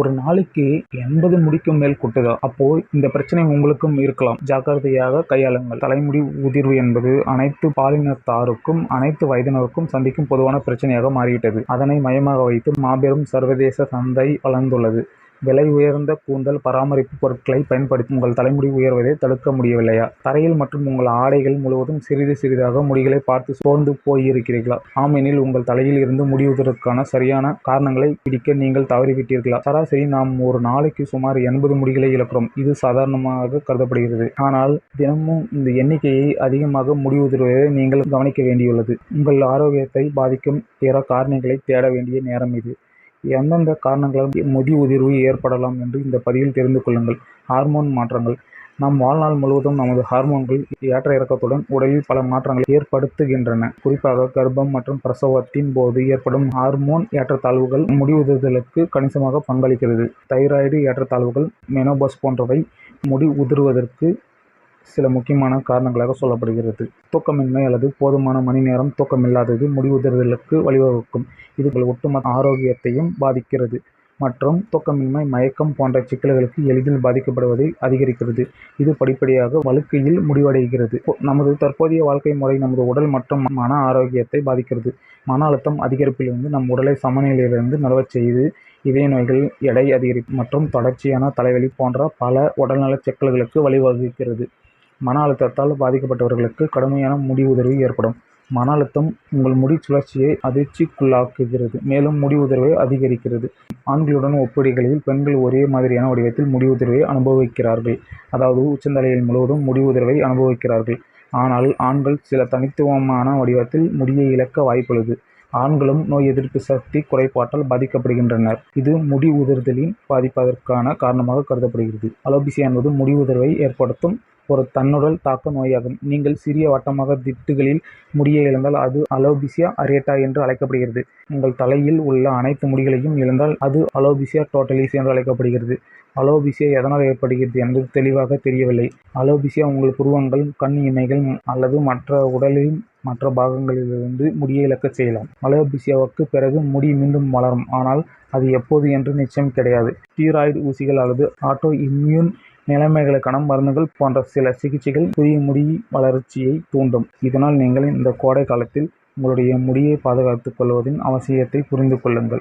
ஒரு நாளைக்கு எண்பது முடிக்கும் மேல் கொட்டுதா? அப்போ இந்த பிரச்சனை உங்களுக்கும் இருக்கலாம். ஜாக்கிரதையாக கையாளுங்கள். தலைமுடி உதிர்வு என்பது அனைத்து பாலினத்தாருக்கும் அனைத்து வயதினருக்கும் சந்திக்கும் பொதுவான பிரச்சனையாக மாறிவிட்டது. அதனை மையமாக வைத்து மாபெரும் சர்வதேச சந்தை வளர்ந்துள்ளது. விலை உயர்ந்த கூந்தல் பராமரிப்பு பொருட்களை பயன்படுத்தி உங்கள் தலைமுடி உயர்வதை தடுக்க முடியவில்லையா? தரையில் மற்றும் உங்கள் ஆடைகள் முழுவதும் சிறிது சிறிதாக முடிகளை பார்த்து சோர்ந்து போயிருக்கிறீர்களா? ஆம் எனில் உங்கள் தலையில் இருந்து முடிவதற்கான சரியான காரணங்களை பிடிக்க நீங்கள் தவறிவிட்டீர்களா? சராசரி நாம் ஒரு நாளைக்கு சுமார் எண்பது முடிகளை இழக்கிறோம். இது சாதாரணமாக கருதப்படுகிறது. ஆனால் தினமும் இந்த எண்ணிக்கையை அதிகமாக முடி நீங்கள் கவனிக்க வேண்டியுள்ளது. உங்கள் ஆரோக்கியத்தை பாதிக்கும் பிற காரணிகளை தேட வேண்டிய நேரம் இது. எந்தெந்த காரணங்களால் முதி உதிர்வு ஏற்படலாம் என்று இந்த பதிவில் தெரிந்து கொள்ளுங்கள். ஹார்மோன் மாற்றங்கள். நம் வாழ்நாள் முழுவதும் நமது ஹார்மோன்கள் ஏற்ற இறக்கத்துடன் உடலில் பல மாற்றங்களை ஏற்படுத்துகின்றன. குறிப்பாக கர்ப்பம் மற்றும் பிரசவத்தின் போது ஏற்படும் ஹார்மோன் ஏற்றத்தாழ்வுகள் முடி கணிசமாக பங்களிக்கிறது. தைராய்டு ஏற்றத்தாழ்வுகள் மெனோபஸ் போன்றவை முடி உதிர்வதற்கு சில முக்கியமான காரணங்களாக சொல்லப்படுகிறது. தூக்கமின்மை அல்லது போதுமான மணி நேரம் தூக்கமில்லாதது முடி வழிவகுக்கும். இது உங்கள் ஒட்டுமொத்த ஆரோக்கியத்தையும் பாதிக்கிறது. மற்றும் தூக்கமின்மை மயக்கம் போன்ற சிக்கல்களுக்கு எளிதில் பாதிக்கப்படுவதை அதிகரிக்கிறது. இது படிப்படியாக வழுக்கையில் முடிவடைகிறது. நமது தற்போதைய வாழ்க்கை முறை நமது உடல் மற்றும் மன ஆரோக்கியத்தை பாதிக்கிறது. மன அழுத்தம் அதிகரிப்பிலிருந்து நம் உடலை சமநிலையிலிருந்து நழுவச் செய்து இதய நோய்கள் எடை அதிகரிப்பு மற்றும் தொடர்ச்சியான தலைவலி போன்ற பல உடல்நல சிக்கல்களுக்கு வழிவகுக்கிறது. மன அழுத்தத்தால் பாதிக்கப்பட்டவர்களுக்கு கடுமையான முடி உதர்வு ஏற்படும். மன அழுத்தம் உங்கள் முடி சுழற்சியை அதிர்ச்சிக்குள்ளாக்குகிறது மேலும் முடி உதிர்வை அதிகரிக்கிறது. ஆண்களுடன் ஒப்பிடுகையில் பெண்கள் ஒரே மாதிரியான வடிவத்தில் முடி உதிர்வை அனுபவிக்கிறார்கள். அதாவது உச்சந்தலையில் முழுவதும் முடி உதிர்வை அனுபவிக்கிறார்கள். ஆனால் ஆண்கள் சில தனித்துவமான வடிவத்தில் முடியை இழக்க வாய்ப்புள்ளது. ஆண்களும் நோய் எதிர்ப்பு சக்தி குறைபாட்டால் பாதிக்கப்படுகின்றனர். இது முடி உதிர்தலின் பாதிப்பதற்கான காரணமாக கருதப்படுகிறது. அலோபிசியா என்பது முடி உதிர்வை ஏற்படுத்தும் ஒரு தன்னுடல் தாக்க நோயாகும். நீங்கள் சிறிய வட்டமாக திட்டுகளில் முடியை இழந்தால் அது அலோபிசியா அரேட்டா என்று அழைக்கப்படுகிறது. உங்கள் தலையில் உள்ள அனைத்து முடிகளையும் இழந்தால் அது அலோபிசியா டோட்டலிஸ் என்று அழைக்கப்படுகிறது. அலோபிசியா எதனால் ஏற்படுகிறது என்பது தெளிவாக தெரியவில்லை. அலோபிசியா உங்கள் புருவங்கள் கண் இமைகள் அல்லது மற்ற உடலின் மற்ற பாகங்களிலிருந்து முடியை இழக்கச் செய்யலாம். அலோபிசியாவுக்கு பிறகு முடி மீண்டும் வளரும். ஆனால் அது எப்போது என்று நிச்சயம் கிடையாது. ஸ்டீராய்டு ஊசிகள் அல்லது ஆட்டோ இம்யூன் நிலைமைகளுக்கான மருந்துகள் போன்ற சில சிகிச்சைகள் புதிய முடி வளர்ச்சியை தூண்டும். இதனால் நீங்கள் இந்த கோடை காலத்தில் உங்களுடைய முடியை பாதுகாத்துக் கொள்வதின் அவசியத்தை புரிந்து கொள்ளுங்கள்.